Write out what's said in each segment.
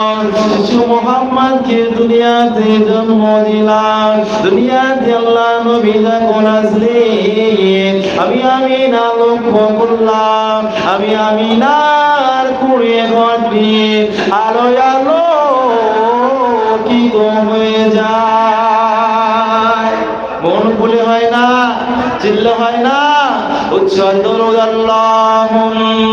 শিশু মোহাম্মদকে দুনিয়াতে জন্ম দিলাম। দুনিয়াতে আল্লাহ নবী যখন আমি আমিনা লক্ষ্য করলাম। আমি আমিনার কুড়ে ঘরটি আলো আলো কি হয়ে যায়। মন খুলে হয় না, চিল্লে হয় না, উচ্চ দরুদ আল্লাহুম্মা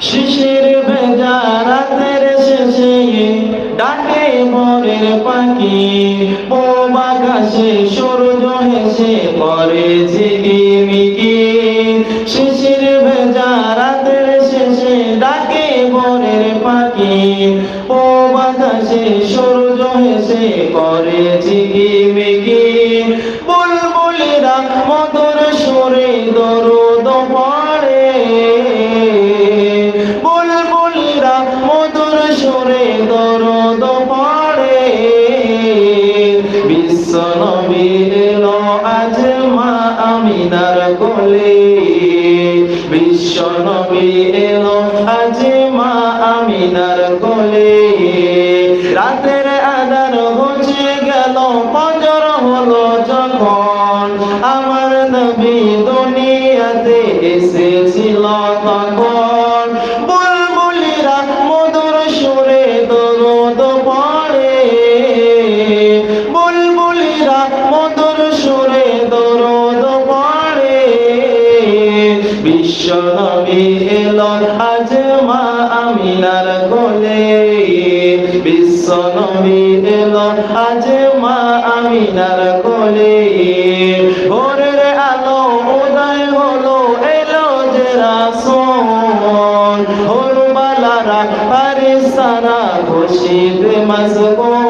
শিশির ভেজা শেষে ডাকে মরের পাখি পোবাগাসে সূর্য হেসে পরে ঝিকিমিকি করে ঝিকিমিকি বুলবুলিরা মধুর সুরে দরুদ পড়ে। বুলবুলিরা মধুর সুরে দরদ পড়ে। বিশ্ব নবীর আজ মা আমিনার কোলে। বিশ্ব নবী এলো আজ মা আমিনার কোলে। বিশ্ব নবী এলো আজ মা আমিনার কোলে। বিশ্ব নবী এলো আজ মা আমিনার কোলে। ভোরের আলো উদয় হলো এলো যে রাসূল। হরবালারা ফারিস্তারা খুশিতে মশগুল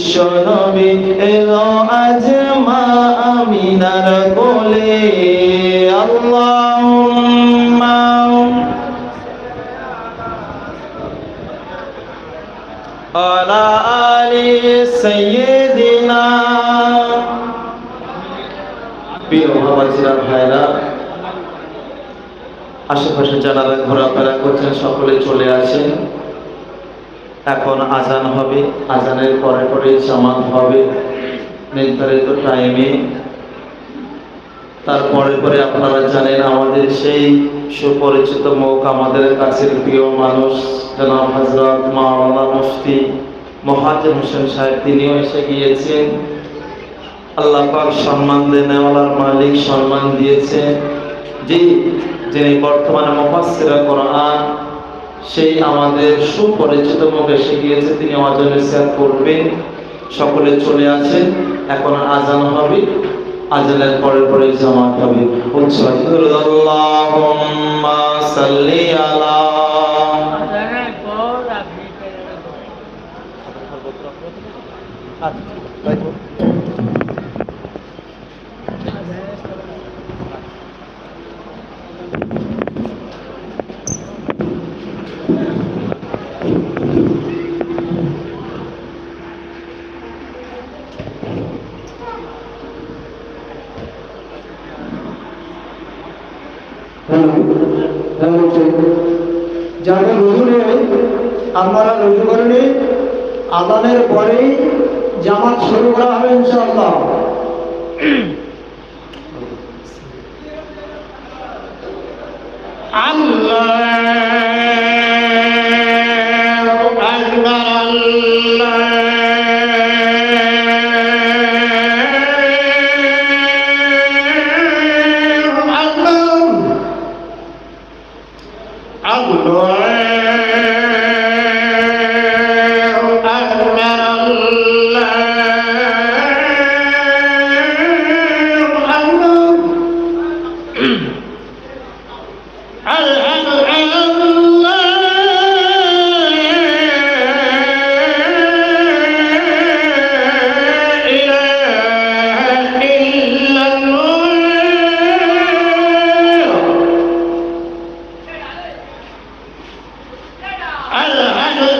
বিশ্ব নবী এলো আজ মা আমিনার কোলে। আশেপাশে যারা ঘোরাফেরা করছেন সকলে চলে আসেন। এখন আজান হবে, আজানের পরে পরে জামাত হবে। নির্ধারিত টাইমে তারপরে পরে আপনারা জানেন, আমাদের সেই সুপরিচিত মুখ আমাদের কাছের প্রিয় মানুষ, জনাব হজরত মাওলানা মুফতি মহাজের হোসেন সাহেব, তিনিও এসে গিয়েছেন। আল্লাহ পাক সম্মান দেনেওয়ালার মালিক সম্মান দিয়েছে যে যিনি বর্তমানে মুফাসসিরা কোরআন সেই আমাদের সুপরিচিত মুখ এসে গিয়েছে তিনি অজনে শেয়ার করবেন সকলে চলে আসেন এখন আজান হবে আজানের পরের পরে জামাত হবে। উচ্চারণ আল্লাহুম্মা সাল্লি আলা আজানের পর আপনি পেরে নেবেন। আজানের পর যাদের রুজু নেই আপনারা রুজু করে নিন আদানের পরেই জামাত শুরু করা হবে ইনশাআল্লাহ। আল্লাহ al año de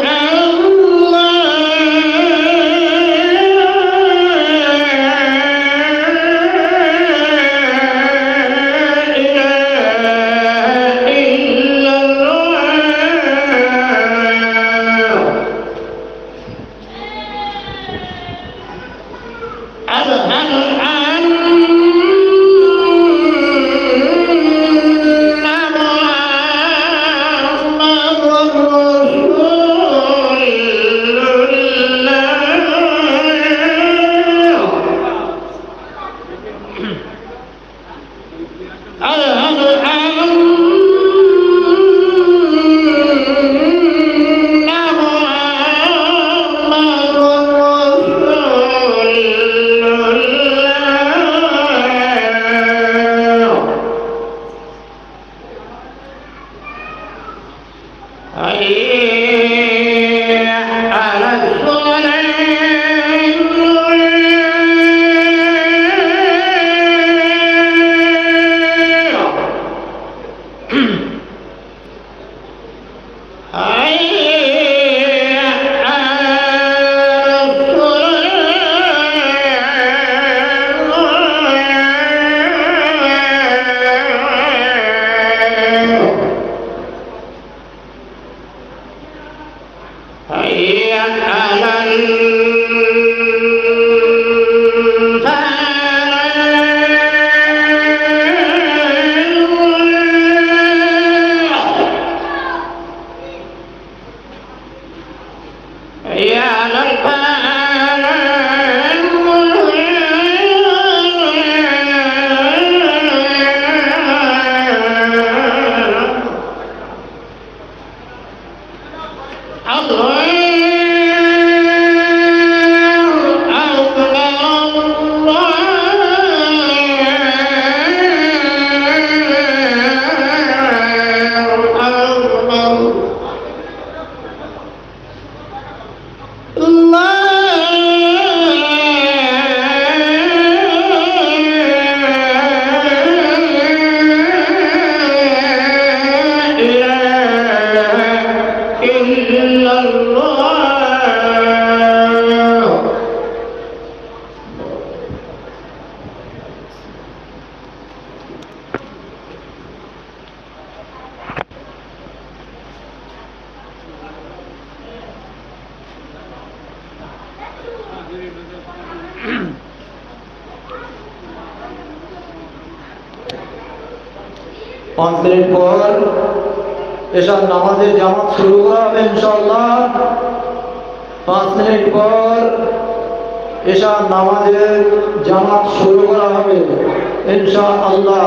পাঁচ মিনিট পর এসব নামাজের জামাত শুরু করা হবে ইনশাল্লাহ পাঁচ মিনিট পর এসব নামাজের জামাত শুরু করা হবে ইনশা আল্লাহ